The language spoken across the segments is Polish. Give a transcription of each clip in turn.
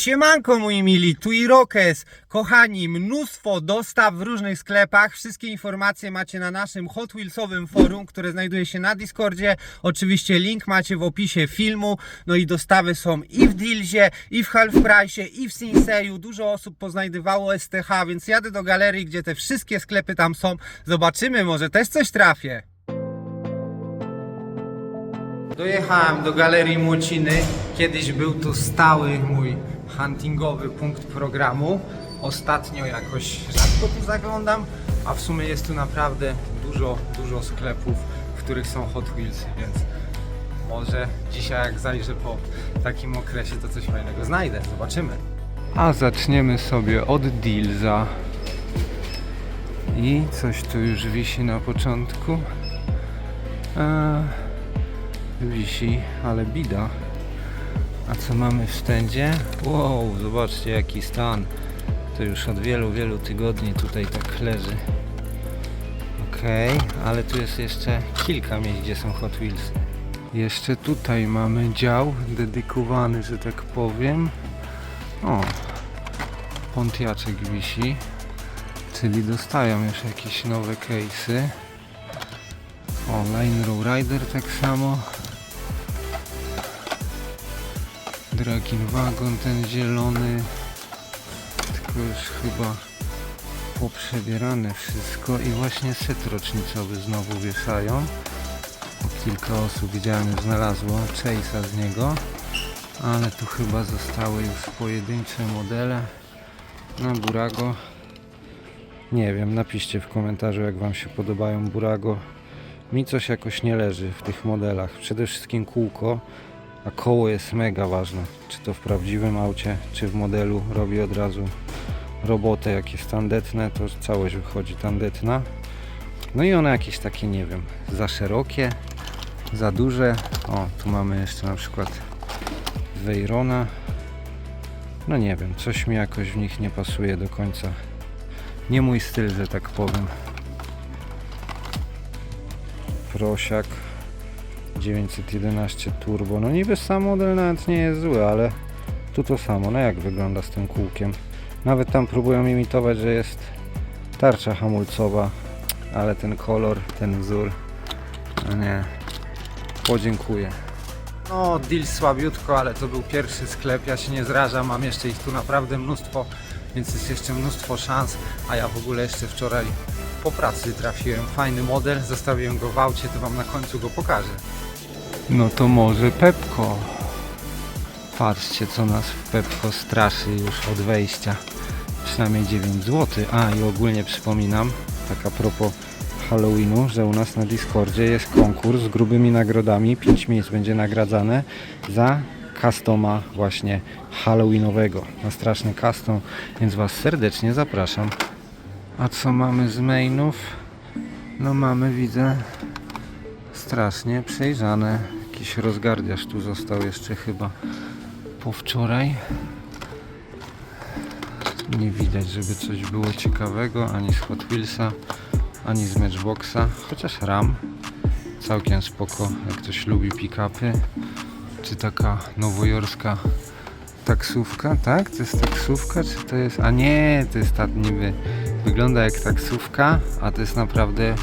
Siemanko moi mili, tu Irokes. Kochani, mnóstwo dostaw w różnych sklepach. Wszystkie informacje macie na naszym Hot Wheelsowym forum, które znajduje się na Discordzie. Oczywiście link macie w opisie filmu. No i dostawy są i w Dealzie, i w Half Price, i w Sinseju. Dużo osób poznajdywało STH, więc jadę do galerii, gdzie te wszystkie sklepy tam są. Zobaczymy, może też coś trafię. Dojechałem do Galerii Młociny. Kiedyś był tu stały mój huntingowy punkt programu. Ostatnio jakoś rzadko tu zaglądam, a w sumie jest tu naprawdę dużo, dużo sklepów, w których są Hot Wheelsy, więc może dzisiaj jak zajrzę po takim okresie, to coś fajnego znajdę. Zobaczymy. A zaczniemy sobie od Dealza. I coś tu już wisi na początku. Eee, wisi, ale bida. A co mamy w stędzie? Wow, zobaczcie jaki stan. To już od wielu, wielu tygodni tutaj tak leży. Okej, ale tu jest jeszcze kilka miejsc, gdzie są Hot Wheels. Jeszcze tutaj mamy dział dedykowany, że tak powiem. O, Pontiaczek wisi. Czyli dostają już jakieś nowe case'y. O, Line Row Rider tak samo. Dragon Wagon ten zielony. Tylko już chyba poprzebierane wszystko i właśnie set rocznicowy znowu wieszają. Kilka osób widziałem już znalazło Chase'a z niego. Ale tu chyba zostały już pojedyncze modele. Na Burago. Nie wiem, napiszcie w komentarzu jak Wam się podobają Burago. Mi coś jakoś nie leży w tych modelach. Przede wszystkim kółko, a koło jest mega ważne. Czy to w prawdziwym aucie, czy w modelu robi od razu robotę. Jak jest tandetne, to całość wychodzi tandetna. No i one jakieś takie, nie wiem, za szerokie, za duże. O, tu mamy jeszcze na przykład Veyrona. No nie wiem, coś mi jakoś w nich nie pasuje do końca. Nie mój styl, że tak powiem. Prosiak 911 Turbo. No niby sam model nawet nie jest zły, ale tu to samo. No jak wygląda z tym kółkiem? Nawet tam próbują imitować, że jest tarcza hamulcowa, ale ten kolor, ten wzór, no nie. Podziękuję. No, deal słabiutko, ale to był pierwszy sklep. Ja się nie zrażam, mam jeszcze ich tu naprawdę mnóstwo, więc jest jeszcze mnóstwo szans. A ja w ogóle jeszcze wczoraj po pracy trafiłem fajny model, zostawiłem go w aucie, to Wam na końcu go pokażę. No to może Pepko. Patrzcie, co nas w Pepko straszy już od wejścia. Przynajmniej 9 zł. A i ogólnie przypominam, tak a propos Halloweenu, że u nas na Discordzie jest konkurs z grubymi nagrodami. 5 miejsc będzie nagradzane za customa właśnie Halloweenowego. Na straszny custom, więc Was serdecznie zapraszam. A co mamy z mainów? No mamy, widzę, strasznie przejrzane. Jakiś rozgardiasz tu został jeszcze chyba po wczoraj. Nie widać, żeby coś było ciekawego, ani z Hot Wheelsa, ani z Matchboxa, chociaż RAM całkiem spoko, jak ktoś lubi pick-upy, czy taka nowojorska taksówka, tak? To jest taksówka, czy to jest... A nie, to jest ta niby... Wygląda jak taksówka, a to jest naprawdę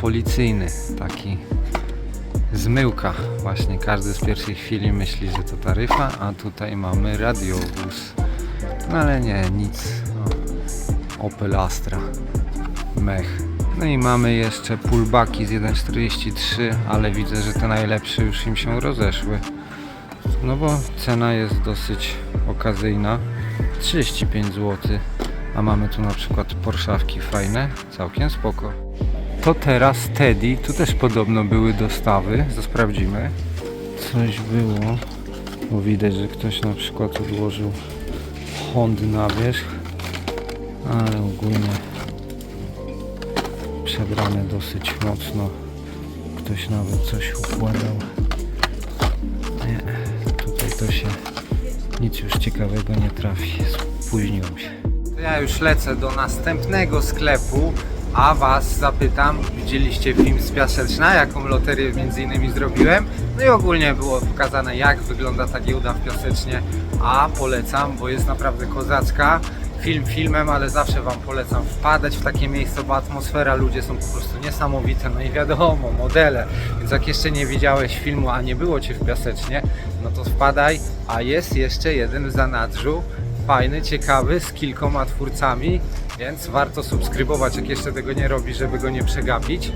policyjny, taki zmyłka. Właśnie każdy z pierwszej chwili myśli, że to taryfa, a tutaj mamy radiowóz. No ale nie, nic. O, Opel Astra. Mech. No i mamy jeszcze pullbacki z 1.43, ale widzę, że te najlepsze już im się rozeszły. No bo cena jest dosyć okazyjna. 35 zł. A mamy tu na przykład Porszawki fajne, całkiem spoko. To teraz Teddy, tu też podobno były dostawy, to sprawdzimy. Coś było, bo widać, że ktoś na przykład odłożył Hondy na wierzch, ale ogólnie przebrane dosyć mocno. Ktoś nawet coś układał. Nie, tutaj to się nic już ciekawego nie trafi. Spóźniłem się. Ja już lecę do następnego sklepu, a Was zapytam, widzieliście film z Piaseczna, jaką loterię między innymi zrobiłem? No i ogólnie było pokazane jak wygląda ta giełda w Piasecznie. a polecam, bo jest naprawdę kozacka. Film filmem, ale zawsze Wam polecam wpadać w takie miejsce, bo atmosfera, ludzie są po prostu niesamowite, no i wiadomo, modele. Więc jak jeszcze nie widziałeś filmu, a nie było Cię w Piasecznie, no to wpadaj, a jest jeszcze jeden w zanadrzu, fajny, ciekawy, z kilkoma twórcami, więc warto subskrybować, jak jeszcze tego nie robi, żeby go nie przegapić.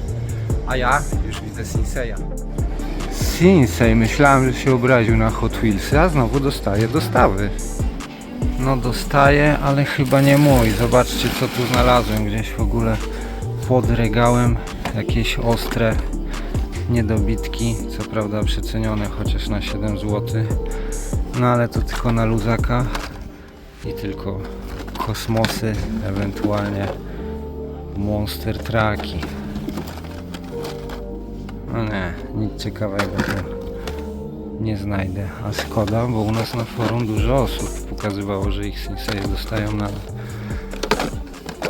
A ja już widzę Sinseya. Sinsei, myślałem, że się obraził na Hot Wheelsy, a znowu dostaję dostawy. No dostaję, ale chyba nie mój. Zobaczcie co tu znalazłem gdzieś w ogóle pod regałem. Jakieś ostre niedobitki, co prawda przecenione chociaż na 7 zł. No ale to tylko na luzaka i tylko kosmosy, ewentualnie monster traki. No nie, nic ciekawego tu nie znajdę. A szkoda, bo u nas na forum dużo osób pokazywało, że ich senseje dostają na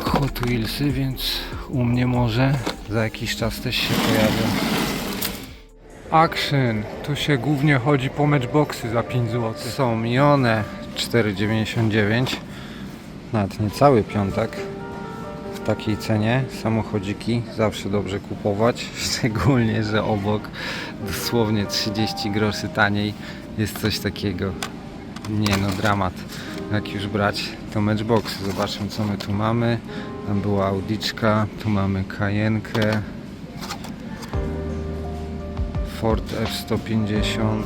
Hot Wheelsy, więc u mnie może za jakiś czas też się pojawią. Action! Tu się głównie chodzi po matchboxy za 5 zł. Są i one 4,99 nawet niecały piątek w takiej cenie samochodziki zawsze dobrze kupować, szczególnie, że obok dosłownie 30 groszy taniej jest coś takiego. Nie no, dramat. Jak już brać, to matchboxy. Zobaczmy co my tu mamy. Tam była Audiczka, tu mamy Kajenkę. Ford F-150.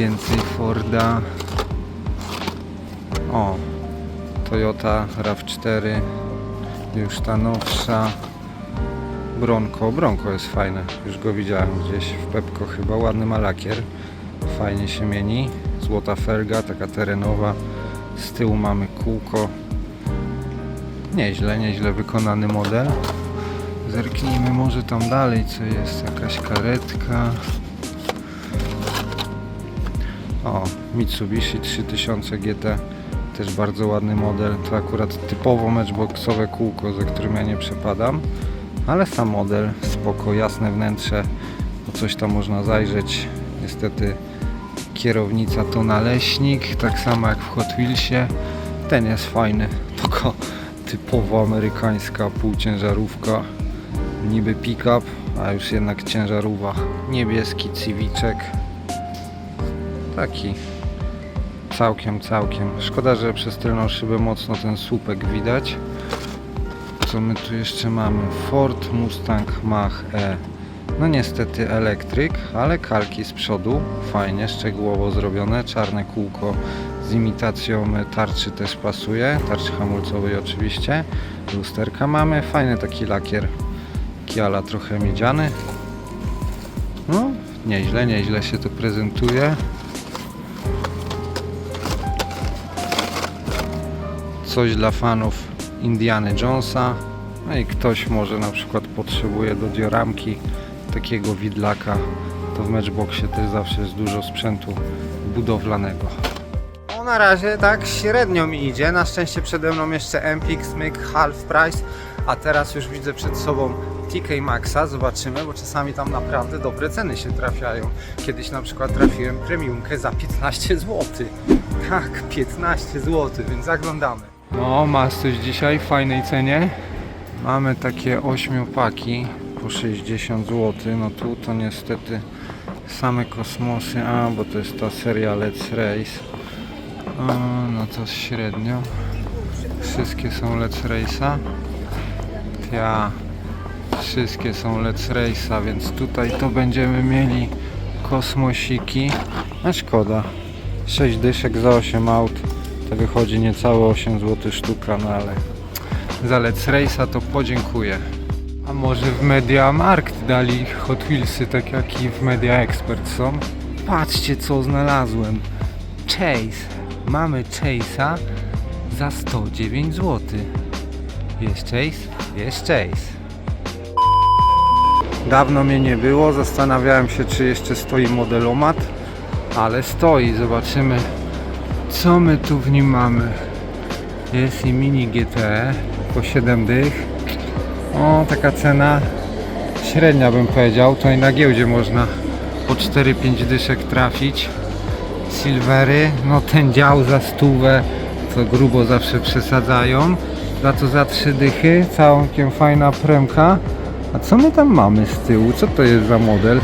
Więcej Forda. O, Toyota RAV4, już ta nowsza. Bronco, Bronco jest fajne, już go widziałem gdzieś w Pepko chyba, ładny ma lakier, fajnie się mieni. Złota felga, taka terenowa, z tyłu mamy kółko. Nieźle, nieźle wykonany model. Zerknijmy może tam dalej, co jest, jakaś karetka. O, Mitsubishi 3000 GT, też bardzo ładny model. To akurat typowo matchboxowe kółko, za którym ja nie przepadam, ale sam model spoko, jasne wnętrze, po coś tam można zajrzeć. Niestety kierownica to naleśnik, tak samo jak w Hot Wheelsie. Ten jest fajny, tylko typowo amerykańska półciężarówka, niby pick-up, a już jednak ciężarówka. Niebieski Civiczek, taki całkiem, całkiem. Szkoda, że przez tylną szybę mocno ten słupek widać. Co my tu jeszcze mamy? Ford Mustang Mach E. No niestety elektryk, ale kalki z przodu. Fajnie, szczegółowo zrobione. Czarne kółko z imitacją tarczy też pasuje. Tarczy hamulcowej oczywiście. Lusterka mamy. Fajny taki lakier. Kiala trochę miedziany. No, nieźle, nieźle się to prezentuje. Coś dla fanów Indiany Jonesa. No i ktoś może na przykład potrzebuje do dioramki takiego widlaka. To w Matchboxie też zawsze jest dużo sprzętu budowlanego. No na razie tak średnio mi idzie. Na szczęście przede mną jeszcze Empik, Smyk, Half Price, a teraz już widzę przed sobą TK Maxa. Zobaczymy, bo czasami tam naprawdę dobre ceny się trafiają. Kiedyś na przykład trafiłem premiumkę za 15 zł. Tak, 15 zł, więc zaglądamy. No, masz coś dzisiaj w fajnej cenie. Mamy takie ośmiopaki po 60 zł. No tu to niestety same kosmosy. A, bo to jest ta seria Let's Race. A, no to średnio. Wszystkie są Let's Race'a. Ja. Wszystkie są Let's Race'a, więc tutaj to będziemy mieli kosmosiki. A szkoda. 6 dyszek za 8 aut. To wychodzi niecałe 8 zł sztuka, no ale za Let's Race'a to podziękuję. A może w Media Markt dali Hot Wheelsy, tak jak i w Media Expert są? Patrzcie co znalazłem. Chase. Mamy Chase'a za 109 zł. Jest Chase? Jest Chase. Dawno mnie nie było, zastanawiałem się czy jeszcze stoi modelomat, ale stoi, zobaczymy co my tu w nim mamy? Jest i mini GT po 7 dych. O, taka cena średnia bym powiedział. To i na giełdzie można po 4-5 dyszek trafić. Silvery, no ten dział za stówę, co grubo zawsze przesadzają. Za to za trzy dychy, całkiem fajna premka. A co my tam mamy z tyłu? Co to jest za model?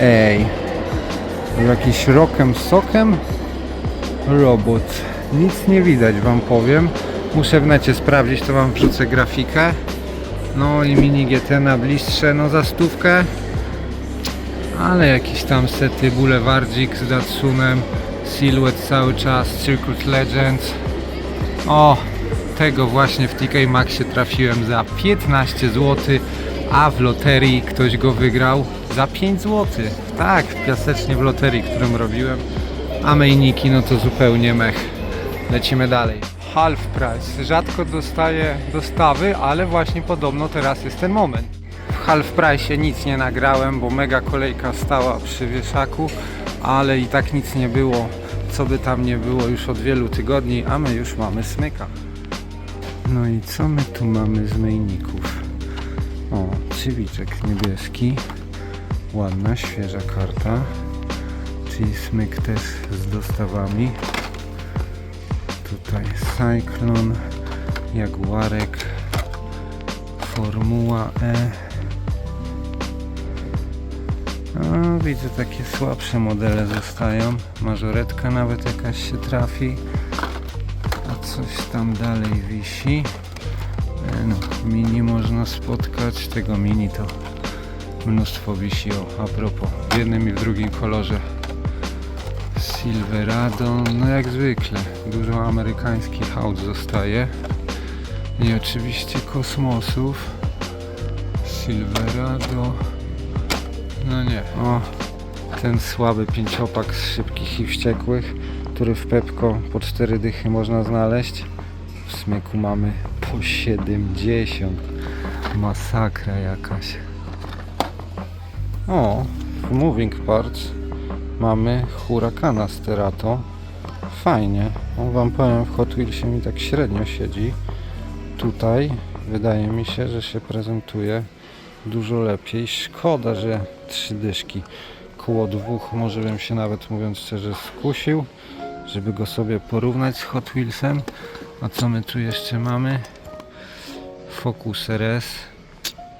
Ej, jakiś rokiem sokiem? Robot. Nic nie widać wam powiem. Muszę w necie sprawdzić, to wam wrzucę grafikę. No i mini GT na bliższe, no za stówkę. Ale jakieś tam sety, Boulevardzik z Datsunem, Silhouette cały czas, Circuit Legends. O, tego właśnie w TK Maxie trafiłem za 15 zł, a w loterii ktoś go wygrał za 5 zł. Tak, piasecznie w loterii, którą robiłem. A mejniki, no to zupełnie mech. Lecimy dalej. Half price. Rzadko dostaję dostawy, ale właśnie podobno teraz jest ten moment. W half price nic nie nagrałem, bo mega kolejka stała przy wieszaku, ale i tak nic nie było, co by tam nie było już od wielu tygodni, a my już mamy smyka. No i co my tu mamy z mejników? O, cywiczek niebieski. Ładna, świeża karta. Czyli smyk też z dostawami. Tutaj Cyclone, Jaguarek, Formuła E. No, widzę takie słabsze modele zostają. Mażoretka nawet jakaś się trafi. A coś tam dalej wisi. E, No, mini można spotkać. Tego mini to mnóstwo wisi. O, a propos, w jednym i w drugim kolorze. Silverado, no jak zwykle, dużo amerykańskich aut zostaje. I oczywiście kosmosów. Silverado. No nie. O, ten słaby pięciopak z szybkich i wściekłych, który w Pepko po cztery dychy można znaleźć. W smyku mamy po 70. Masakra jakaś. O, Moving Parts mamy Huracana Sterato. Fajnie. On wam powiem, w Hot Wheelsie mi tak średnio siedzi. Tutaj wydaje mi się, że się prezentuje dużo lepiej. Szkoda, że trzy dyszki. Koło dwóch może bym się nawet mówiąc szczerze skusił, żeby go sobie porównać z Hot Wheelsem. A co my tu jeszcze mamy? Focus RS.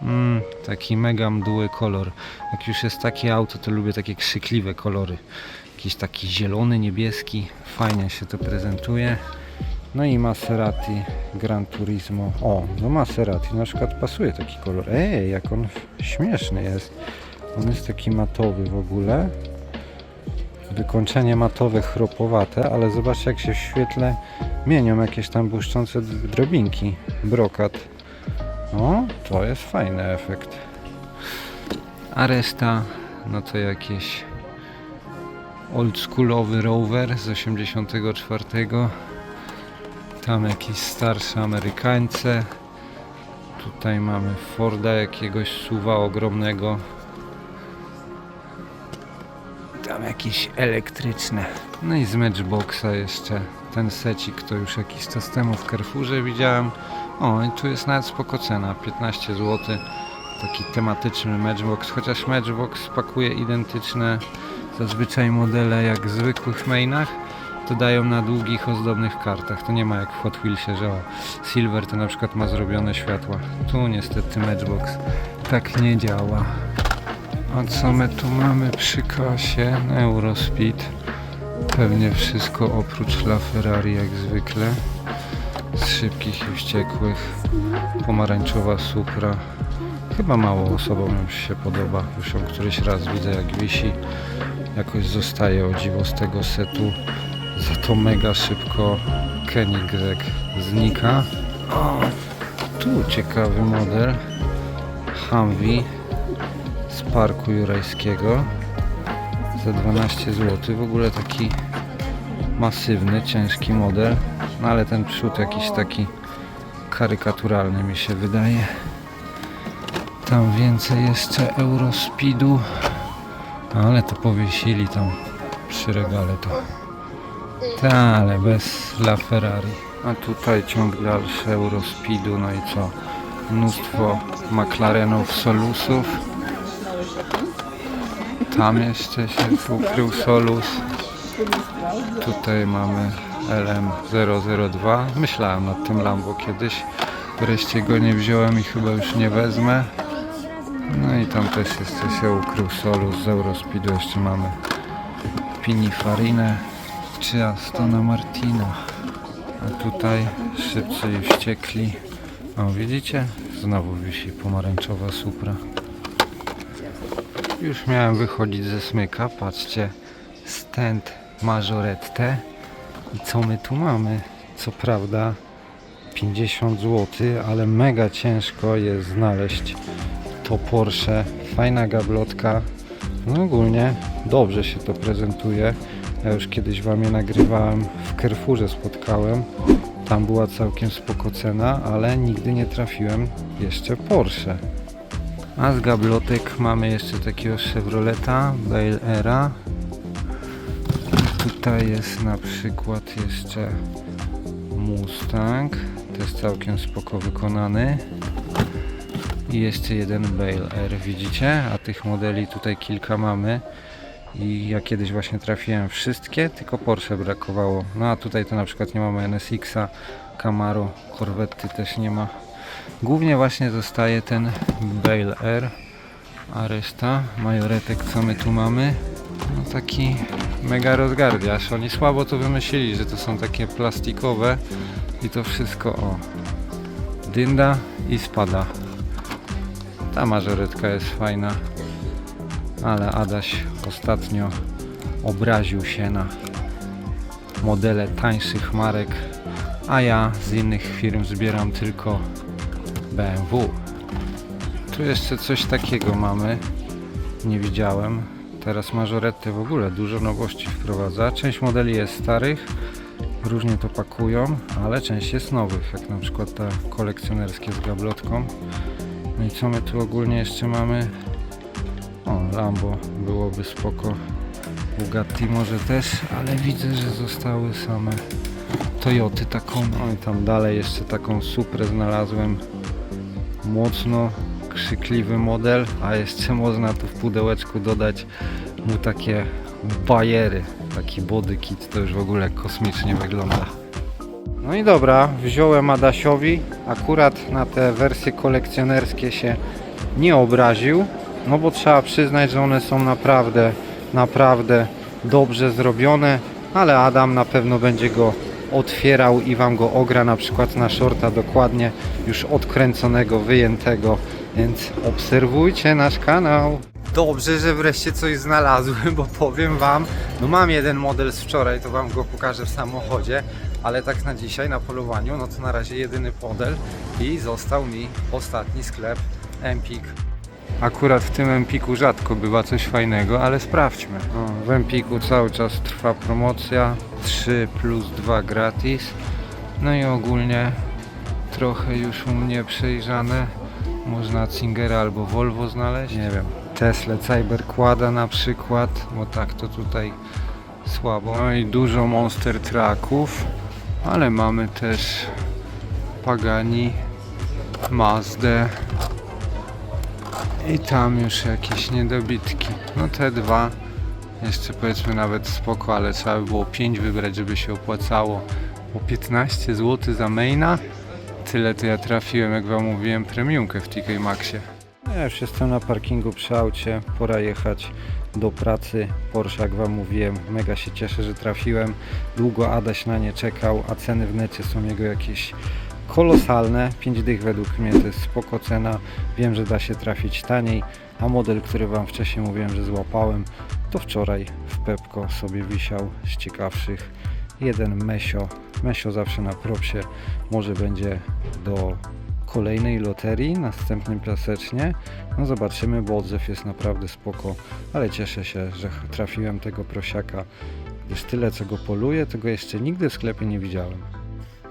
Mm, taki mega mdły kolor. Jak już jest takie auto, to lubię takie krzykliwe kolory. Jakiś taki zielony, niebieski. Fajnie się to prezentuje. No i Maserati Gran Turismo. O, do Maserati na przykład pasuje taki kolor. Ej, jak on śmieszny jest. On jest taki matowy w ogóle. Wykończenie matowe, chropowate, ale zobaczcie jak się w świetle mienią jakieś tam błyszczące drobinki. Brokat. O, to jest fajny efekt. A reszta, no to jakieś oldschoolowy rower z 84. Tam jakieś starsze Amerykańce. Tutaj mamy Forda jakiegoś suwa ogromnego. Tam jakieś elektryczne. No i z Matchboxa jeszcze ten secik, to już jakiś czas temu w Carrefourze widziałem. O, i tu jest nawet spoko cena, 15 zł. Taki tematyczny Matchbox, chociaż Matchbox pakuje identyczne zazwyczaj modele jak w zwykłych mainach, to dają na długich, ozdobnych kartach. To nie ma jak w Hot Wheelsie, że o, Silver to na przykład ma zrobione światła. Tu niestety Matchbox tak nie działa. A co my tu mamy przy kasie? Eurospeed. Pewnie wszystko oprócz La Ferrari jak zwykle. Z szybkich i wściekłych. Pomarańczowa Supra. Chyba mało osobom się podoba. Już ją któryś raz widzę jak wisi. Jakoś zostaje o dziwo z tego setu. Za to mega szybko Koenigsegg znika. O, tu ciekawy model. Humvee z parku jurajskiego za 12 zł. W ogóle taki masywny, ciężki model, no ale ten przód jakiś taki karykaturalny mi się wydaje. Tam więcej jeszcze Eurospeedu, No, ale to powiesili tam przy regale to. Ale bez La Ferrari. A tutaj ciąg dalszy Eurospeedu, no i co? Mnóstwo McLarenów, Solusów. Tam jeszcze się ukrył Solus. Tutaj mamy LM002. Myślałem nad tym Lambo kiedyś. Wreszcie go nie wziąłem i chyba już nie wezmę. No i tam też jeszcze się ukrył Solus z Eurospeedu. Jeszcze mamy Pininfarinę czy Astona Martina. A tutaj szybcy i wściekli. O, widzicie? Znowu wisi pomarańczowa supra. Już miałem wychodzić ze smyka. Patrzcie, stand Majorette. I co my tu mamy? Co prawda 50 zł, ale mega ciężko jest znaleźć to Porsche. Fajna gablotka. No ogólnie dobrze się to prezentuje. Ja już kiedyś Wam je nagrywałem, w Carrefourze spotkałem. Tam była całkiem spoko cena, ale nigdy nie trafiłem jeszcze Porsche. A z gablotek mamy jeszcze takiego Chevroleta Bel Era. Tutaj jest na przykład jeszcze Mustang, też całkiem spoko wykonany. I jeszcze jeden Bale R, widzicie? A tych modeli tutaj kilka mamy. I ja kiedyś właśnie trafiłem wszystkie, tylko Porsche brakowało. No a tutaj to na przykład nie mamy NSX-a, Camaro, Corvetty też nie ma. Głównie właśnie zostaje ten Bale R, a reszta majoretek co my tu mamy? No taki mega rozgardiasz. Oni słabo to wymyślili, że to są takie plastikowe i to wszystko o dynda i spada. Ta mażoretka jest fajna, ale Adaś ostatnio obraził się na modele tańszych marek, a ja z innych firm zbieram tylko BMW. Tu jeszcze coś takiego mamy, nie widziałem. Teraz mażoretty w ogóle dużo nowości wprowadza. Część modeli jest starych, różnie to pakują, ale część jest nowych, jak na przykład ta kolekcjonerskie z gablotką. No i co my tu ogólnie jeszcze mamy? O, Lambo byłoby spoko. Bugatti może też, ale widzę, że zostały same Toyoty taką. No i tam dalej jeszcze taką Suprę znalazłem. Mocno krzykliwy model, a jeszcze można tu w pudełeczku dodać mu takie bajery. Taki body kit to już w ogóle kosmicznie wygląda. No i dobra, wziąłem Adasiowi. Akurat na te wersje kolekcjonerskie się nie obraził. No bo trzeba przyznać, że one są naprawdę, naprawdę dobrze zrobione. Ale Adam na pewno będzie go otwierał i Wam go ogra na przykład na shorta dokładnie już odkręconego, wyjętego. Więc obserwujcie nasz kanał. Dobrze, że wreszcie coś znalazłem, bo powiem Wam, no mam jeden model z wczoraj, to Wam go pokażę w samochodzie, ale tak na dzisiaj, na polowaniu, no to na razie jedyny model i został mi ostatni sklep Empik. Akurat w tym Empiku rzadko bywa coś fajnego, ale sprawdźmy. O, w Empiku cały czas trwa promocja 3 plus 2 gratis. No i ogólnie trochę już u mnie przejrzane. Można Cingera albo Volvo znaleźć. Nie wiem. Tesla Cyberquada na przykład, bo tak to tutaj słabo. No i dużo Monster Trucków, ale mamy też Pagani, Mazdę i tam już jakieś niedobitki. No te dwa jeszcze powiedzmy nawet spoko, ale trzeba by było 5 wybrać, żeby się opłacało. Po 15 zł za maina. Tyle to ja trafiłem, jak wam mówiłem, premiumkę w TK Maxie. Ja już jestem na parkingu przy aucie, pora jechać do pracy. Porsche, jak wam mówiłem, mega się cieszę, że trafiłem. Długo Adaś na nie czekał, a ceny w necie są jego jakieś kolosalne. 5 dych według mnie to jest spoko cena. Wiem, że da się trafić taniej, a model, który wam wcześniej mówiłem, że złapałem, to wczoraj w Pepko sobie wisiał z ciekawszych. Jeden Mesio. Mesio zawsze na propsie może będzie do kolejnej loterii, następnym plasecznie. No zobaczymy, bo odzew jest naprawdę spoko, ale cieszę się, że trafiłem tego prosiaka, gdyż tyle co go poluję, tego jeszcze nigdy w sklepie nie widziałem.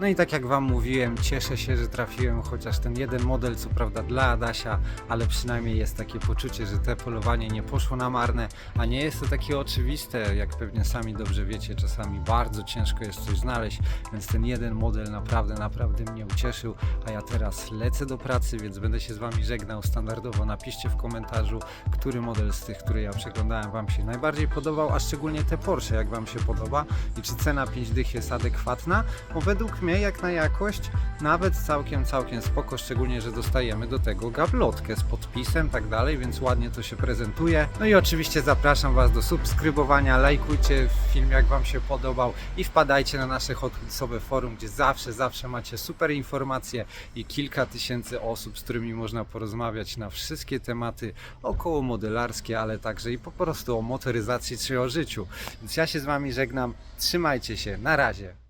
No i tak jak Wam mówiłem, cieszę się, że trafiłem chociaż ten jeden model, co prawda dla Adasia, ale przynajmniej jest takie poczucie, że te polowanie nie poszło na marne, a nie jest to takie oczywiste, jak pewnie sami dobrze wiecie, czasami bardzo ciężko jest coś znaleźć, więc ten jeden model naprawdę, naprawdę mnie ucieszył, a ja teraz lecę do pracy, więc będę się z Wami żegnał standardowo. Napiszcie w komentarzu, który model z tych, które ja przeglądałem Wam się najbardziej podobał, a szczególnie te Porsche, jak Wam się podoba i czy cena 5 dych jest adekwatna, bo według mnie jak na jakość nawet całkiem, całkiem spoko, szczególnie, że dostajemy do tego gablotkę z podpisem, tak dalej, więc ładnie to się prezentuje. No i oczywiście zapraszam Was do subskrybowania, lajkujcie film jak Wam się podobał i wpadajcie na nasze Hot Wheelsowe forum, gdzie zawsze, zawsze macie super informacje i kilka tysięcy osób, z którymi można porozmawiać na wszystkie tematy około modelarskie, ale także i po prostu o motoryzacji czy o życiu. Więc ja się z Wami żegnam, trzymajcie się, na razie.